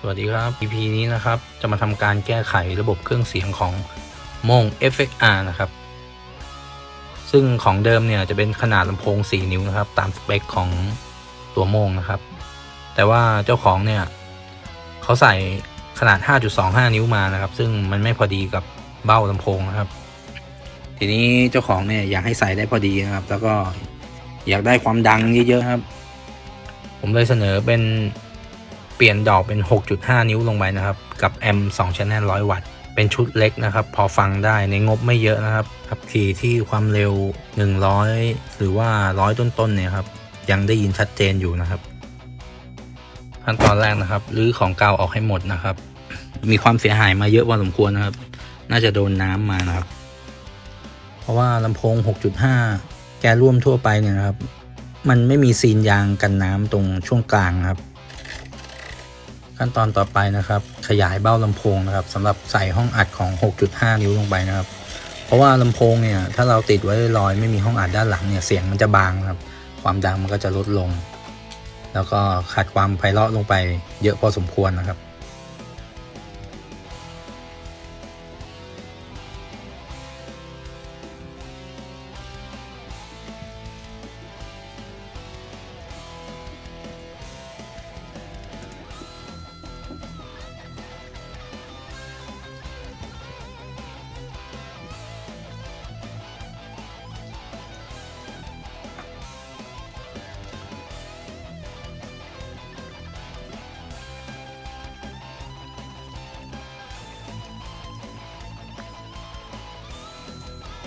สวัสดีครับ EP นี้นะครับ จะมาทำการแก้ไขระบบเครื่องเสียงของโมง FXR นะครับ ซึ่งของเดิมเนี่ยจะเป็นขนาดลำโพง 4 นิ้วนะครับ ตามสเปคของตัวโมงนะครับ แต่ว่าเจ้าของเนี่ยเขาใส่ขนาด 5.25 นิ้วมานะครับ ซึ่งมันไม่พอดีกับเบ้าลำโพงนะครับ ทีนี้เจ้าของเนี่ยอยากให้ใส่ได้พอดีนะครับ แล้วก็อยากได้ความดังเยอะๆครับ ผมเลยเสนอเป็น เปลี่ยนดอกเป็น 6.5 นิ้วลงไปนะครับ กับแอม2 Channel 100 วัตต์ เป็นชุดเล็กนะครับ พอฟังได้ในงบไม่เยอะนะครับขับขี่ที่ความเร็ว 100 หรือว่า 100 ต้นๆเนี่ยครับ ยังได้ยินชัดเจนอยู่นะครับ ขั้นตอนแรกนะครับรื้อของเก่าออกให้หมดนะครับ มีความเสียหายมาเยอะพอสมควรนะครับ น่าจะโดนน้ำมานะครับ เพราะว่าลำโพง 6.5 แกร่วมทั่วไปเนี่ยนะครับ มันไม่มีซีนยางกันน้ำตรงช่วงกลางครับ ขั้นตอนต่อไปนะครับ ขยายเบ้าลำโพงนะครับสำหรับใส่ห้องอัดของ 6.5 นิ้วลงไปนะครับ เพราะว่าลำโพงเนี่ยถ้าเราติดไว้ลอยไม่มีห้องอัดด้านหลังเนี่ยเสียงมันจะบางครับ ความดังมันก็จะลดลง แล้วก็ขาดความไพเราะลงไปเยอะพอสมควรนะครับ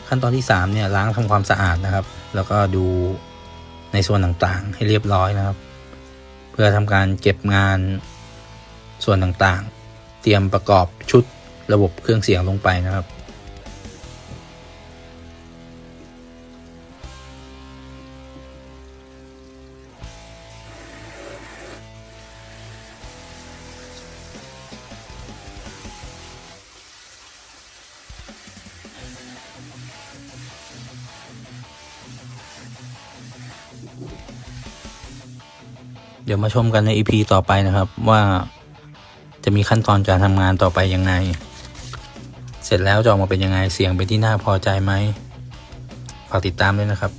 ขั้นตอนที่3เนี่ยล้างทำความสะอาดนะครับ แล้วก็ดูในส่วนต่างๆ ให้เรียบร้อยนะครับ เพื่อทำการเก็บงานส่วนต่างๆ เตรียมประกอบชุดระบบเครื่องเสียงลงไปนะครับ เดี๋ยวมาชมกันใน EP ต่อไปนะครับว่าจะมีขั้นตอนการทำงานต่อไปยังไง เสร็จแล้วจะออกมาเป็นยังไงเสียงเป็นที่น่าพอใจไหมฝากติดตามด้วยนะครับ